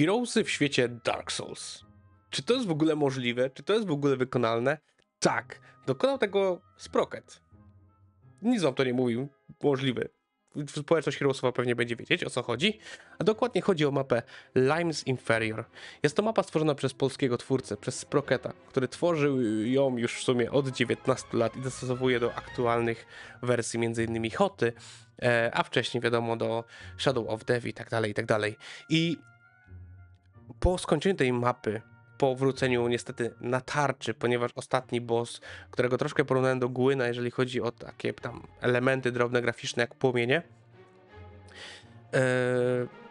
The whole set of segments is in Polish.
Heroesy w świecie Dark Souls. Czy to jest w ogóle możliwe? Czy to jest w ogóle wykonalne? Tak. Dokonał tego Sprocket. Nic wam to nie mówił. Możliwe. Społeczność Heroesowa pewnie będzie wiedzieć o co chodzi. A dokładnie chodzi o mapę Limes Inferior. Jest to mapa stworzona przez polskiego twórcę, przez Sprocketa, który tworzył ją już w sumie od 19 lat i dostosowuje do aktualnych wersji, m.in. Hoty, e, a wcześniej wiadomo do Shadow of Death i tak dalej, i tak dalej. I po skończeniu tej mapy, po wróceniu niestety na tarczy, ponieważ ostatni boss, którego troszkę porównałem do Głyna, jeżeli chodzi o takie tam elementy drobne graficzne jak płomienie, e,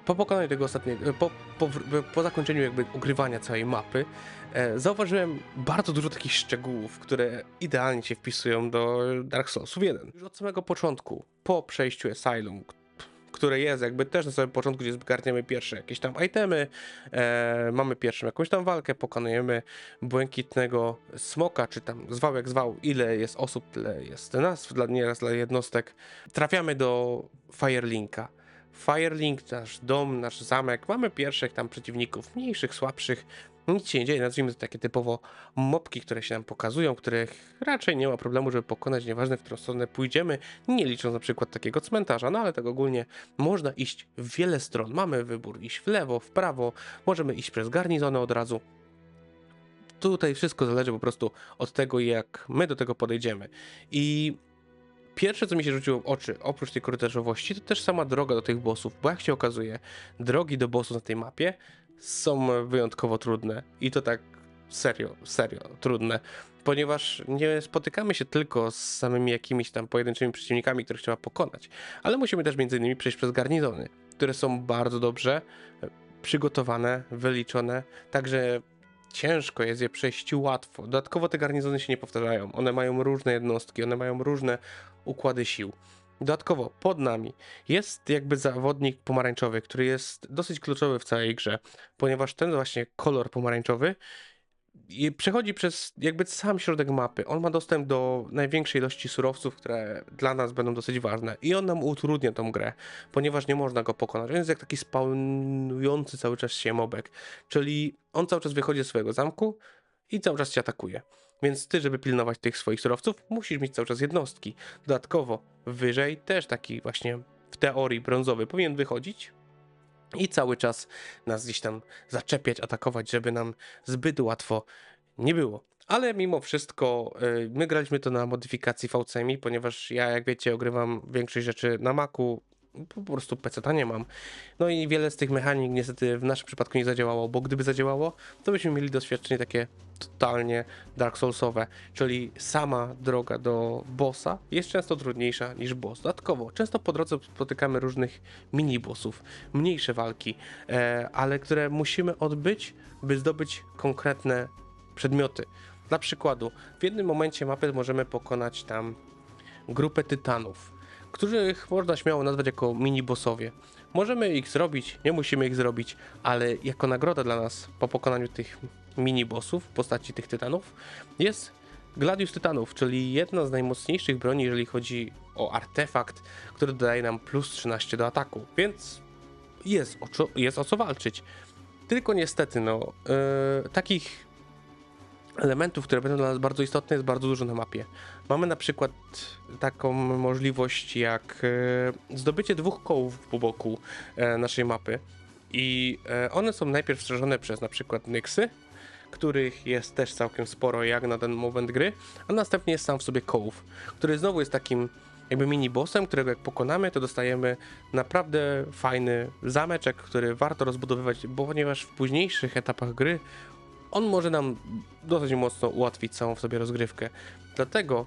po pokonaniu tego ostatniego, po, po, po zakończeniu jakby ugrywania całej mapy, e, zauważyłem bardzo dużo takich szczegółów, które idealnie się wpisują do Dark Soulsów 1. Już od samego początku, po przejściu Asylum, które jest jakby też na samym początku, gdzie zgarniamy pierwsze jakieś tam itemy, e, mamy pierwszą jakąś tam walkę, pokonujemy błękitnego smoka, czy tam zwał jak zwał, ile jest osób, tyle jest nazw, dla, nieraz dla jednostek. Trafiamy do Firelinka. Firelink, nasz dom, nasz zamek, mamy pierwszych tam przeciwników, mniejszych, słabszych, nic się nie dzieje, nazwijmy to takie typowo mopki, które się nam pokazują, których raczej nie ma problemu, żeby pokonać, nieważne w którą stronę pójdziemy, nie licząc na przykład takiego cmentarza, no ale tak ogólnie można iść w wiele stron, mamy wybór iść w lewo, w prawo, możemy iść przez garnizony od razu, tutaj wszystko zależy po prostu od tego, jak my do tego podejdziemy. I pierwsze, co mi się rzuciło w oczy, oprócz tej korytarzowości, to też sama droga do tych bossów, bo jak się okazuje, drogi do bossów na tej mapie są wyjątkowo trudne. I to tak serio, serio trudne. Ponieważ nie spotykamy się tylko z samymi jakimiś tam pojedynczymi przeciwnikami, których trzeba pokonać, ale musimy też między innymi przejść przez garnizony, które są bardzo dobrze e, przygotowane, wyliczone, także ciężko jest je przejść łatwo. Dodatkowo te garnizony się nie powtarzają. One mają różne jednostki, one mają różne układy sił. Dodatkowo pod nami jest jakby zawodnik pomarańczowy, który jest dosyć kluczowy w całej grze, ponieważ ten właśnie kolor pomarańczowy przechodzi przez jakby sam środek mapy. On ma dostęp do największej ilości surowców, które dla nas będą dosyć ważne i on nam utrudnia tą grę, ponieważ nie można go pokonać. On jest jak taki spawnujący cały czas się mobek, czyli on cały czas wychodzi ze swojego zamku i cały czas cię atakuje. Więc ty, żeby pilnować tych swoich surowców, musisz mieć cały czas jednostki. Dodatkowo, wyżej też taki właśnie w teorii brązowy powinien wychodzić i cały czas nas gdzieś tam zaczepiać, atakować, żeby nam zbyt łatwo nie było. Ale mimo wszystko y, my graliśmy to na modyfikacji VCMI, ponieważ ja, jak wiecie, ogrywam większość rzeczy na Macu, po prostu PC nie mam. No i wiele z tych mechanik niestety w naszym przypadku nie zadziałało, bo gdyby zadziałało, to byśmy mieli doświadczenie takie totalnie Dark Soulsowe, czyli sama droga do bossa jest często trudniejsza niż boss. Dodatkowo, często po drodze spotykamy różnych mini-bossów, mniejsze walki, e, ale które musimy odbyć, by zdobyć konkretne przedmioty. Dla przykładu, w jednym momencie mapy możemy pokonać tam grupę tytanów których można śmiało nazwać jako mini-bossowie. Możemy ich zrobić, nie musimy ich zrobić, ale jako nagroda dla nas po pokonaniu tych mini-bossów w postaci tych tytanów jest Gladius Tytanów, czyli jedna z najmocniejszych broni, jeżeli chodzi o artefakt, który dodaje nam plus 13 do ataku, więc jest o jest o co walczyć. Tylko niestety, no, yy, takich elementów, które będą dla nas bardzo istotne, jest bardzo dużo na mapie. Mamy na przykład taką możliwość jak e, zdobycie dwóch kołów po boku e, naszej mapy i e, one są najpierw strzeżone przez na przykład Nyxy, których jest też całkiem sporo jak na ten moment gry, a następnie jest sam w sobie kołów, który znowu jest takim jakby mini bossem, którego jak pokonamy, to dostajemy naprawdę fajny zameczek, który warto rozbudowywać, bo ponieważ w późniejszych etapach gry on może nam dosyć mocno ułatwić całą w sobie rozgrywkę. Dlatego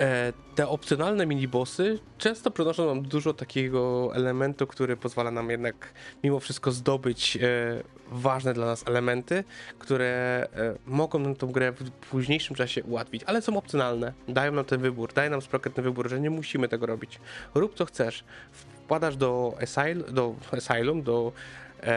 e, te opcjonalne minibossy często przynoszą nam dużo takiego elementu, który pozwala nam jednak mimo wszystko zdobyć e, ważne dla nas elementy, które e, mogą nam tą grę w późniejszym czasie ułatwić, ale są opcjonalne. Dają nam ten wybór, daje nam sprocketny wybór, że nie musimy tego robić. Rób co chcesz. Wpadasz do, Asyl do Asylum, do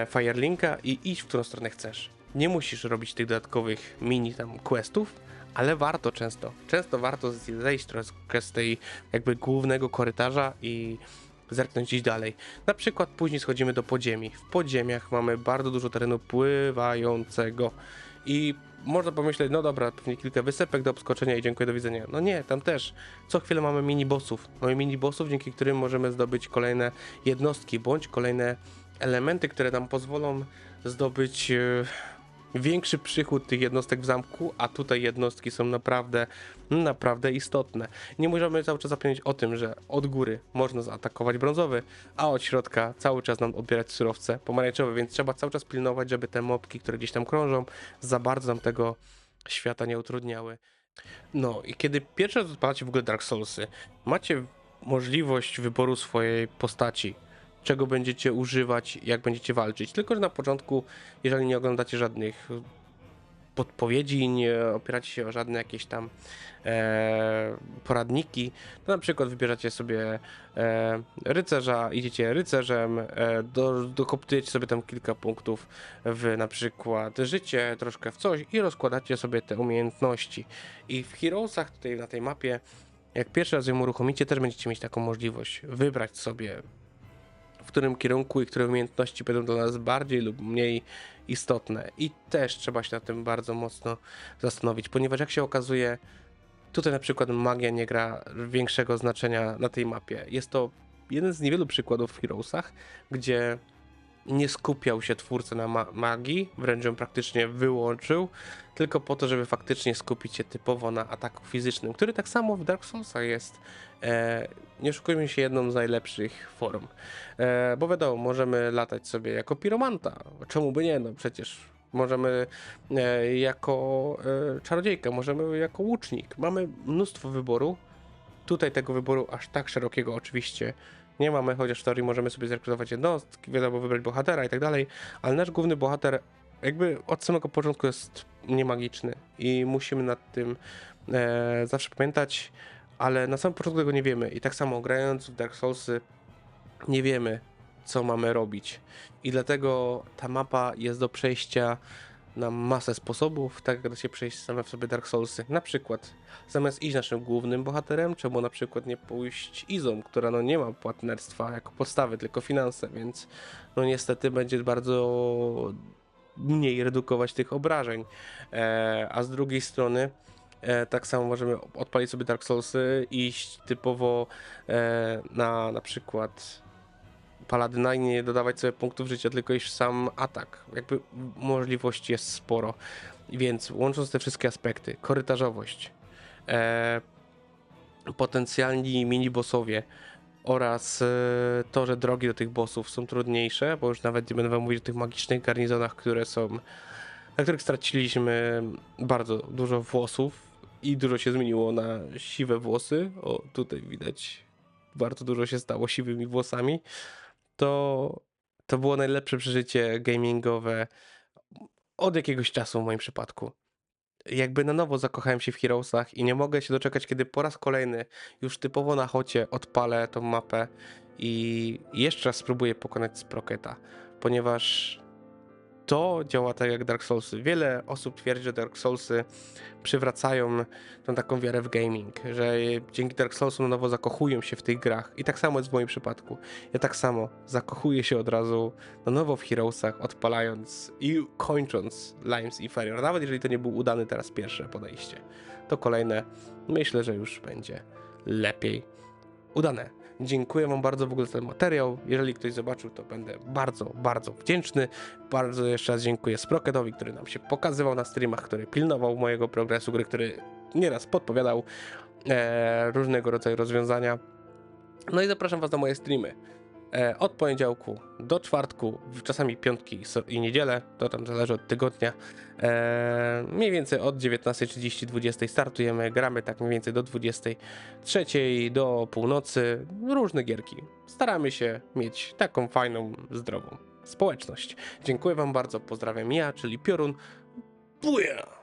Firelinka i idź w którą stronę chcesz nie musisz robić tych dodatkowych mini tam questów, ale warto często. Często warto zejść troszkę z tej jakby głównego korytarza i zerknąć gdzieś dalej. Na przykład później schodzimy do podziemi. W podziemiach mamy bardzo dużo terenu pływającego i można pomyśleć, no dobra, pewnie kilka wysepek do obskoczenia i dziękuję, do widzenia. No nie, tam też co chwilę mamy mini-bossów. Mamy mini-bossów, dzięki którym możemy zdobyć kolejne jednostki, bądź kolejne elementy, które nam pozwolą zdobyć e, większy przychód tych jednostek w zamku, a tutaj jednostki są naprawdę, naprawdę istotne. Nie możemy cały czas zapomnieć o tym, że od góry można zaatakować brązowy, a od środka cały czas nam odbierać surowce pomarańczowe, więc trzeba cały czas pilnować, żeby te mopki, które gdzieś tam krążą, za bardzo nam tego świata nie utrudniały. No i kiedy pierwszy raz odpalacie w ogóle Dark Soulsy, macie możliwość wyboru swojej postaci, czego będziecie używać, jak będziecie walczyć. Tylko, że na początku, jeżeli nie oglądacie żadnych podpowiedzi, nie opieracie się o żadne jakieś tam e, poradniki, to na przykład wybieracie sobie e, rycerza, idziecie rycerzem, e, do, dokoptujecie sobie tam kilka punktów w na przykład życie, troszkę w coś i rozkładacie sobie te umiejętności. I w Heroesach tutaj na tej mapie jak pierwszy raz ją uruchomicie, też będziecie mieć taką możliwość wybrać sobie w którym kierunku i które umiejętności będą dla nas bardziej lub mniej istotne. I też trzeba się nad tym bardzo mocno zastanowić, ponieważ jak się okazuje, tutaj na przykład magia nie gra większego znaczenia na tej mapie. Jest to jeden z niewielu przykładów w Heroesach, gdzie nie skupiał się twórca na ma magii, wręcz ją praktycznie wyłączył, tylko po to, żeby faktycznie skupić się typowo na ataku fizycznym, który tak samo w Dark Soulsach jest, e, nie oszukujmy się, jedną z najlepszych form. E, bo wiadomo, możemy latać sobie jako piromanta, czemu by nie, no przecież możemy e, jako e, czarodziejka, możemy jako łucznik. Mamy mnóstwo wyboru. Tutaj tego wyboru aż tak szerokiego oczywiście nie mamy, chociaż w teorii możemy sobie zrekrutować jednostki, wiadomo, wybrać bohatera i tak dalej, ale nasz główny bohater jakby od samego początku jest niemagiczny i musimy nad tym e, zawsze pamiętać, ale na samym początku tego nie wiemy. I tak samo grając w Dark Soulsy nie wiemy, co mamy robić. I dlatego ta mapa jest do przejścia na masę sposobów, tak jak da się przejść same w sobie Dark Soulsy. Na przykład, zamiast iść naszym głównym bohaterem, czemu na przykład nie pójść Izą, która no nie ma płatnerstwa jako podstawy, tylko finanse, więc no niestety będzie bardzo mniej redukować tych obrażeń. E, a z drugiej strony, e, tak samo możemy odpalić sobie Dark Soulsy, iść typowo e, na na przykład paladyna i nie dodawać sobie punktów życia, tylko w sam atak. Jakby możliwości jest sporo. Więc łącząc te wszystkie aspekty, korytarzowość, e, potencjalni mini-bossowie oraz e, to, że drogi do tych bossów są trudniejsze, bo już nawet nie będę wam mówić o tych magicznych garnizonach, które są, na których straciliśmy bardzo dużo włosów i dużo się zmieniło na siwe włosy. O, tutaj widać, bardzo dużo się stało siwymi włosami to, to było najlepsze przeżycie gamingowe od jakiegoś czasu w moim przypadku. Jakby na nowo zakochałem się w Heroesach i nie mogę się doczekać, kiedy po raz kolejny już typowo na chocie odpalę tą mapę i jeszcze raz spróbuję pokonać Sprocketa, ponieważ to działa tak jak Dark Soulsy. Wiele osób twierdzi, że Dark Soulsy przywracają tą taką wiarę w gaming, że dzięki Dark Soulsom nowo zakochują się w tych grach. I tak samo jest w moim przypadku. Ja tak samo zakochuję się od razu na nowo w Heroesach, odpalając i kończąc Limes Inferior. Nawet jeżeli to nie był udany teraz pierwsze podejście, to kolejne myślę, że już będzie lepiej udane. Dziękuję Wam bardzo w ogóle za ten materiał. Jeżeli ktoś zobaczył, to będę bardzo, bardzo wdzięczny. Bardzo jeszcze raz dziękuję Sprocketowi, który nam się pokazywał na streamach, który pilnował mojego progresu gry, który nieraz podpowiadał e, różnego rodzaju rozwiązania. No i zapraszam Was na moje streamy. E, od poniedziałku do czwartku, czasami piątki i niedzielę, to tam zależy od tygodnia. E, mniej więcej od 19.30, 20 startujemy, gramy tak mniej więcej do 23 do północy, różne gierki. Staramy się mieć taką fajną, zdrową społeczność. Dziękuję Wam bardzo, pozdrawiam ja, czyli Piorun. Buja!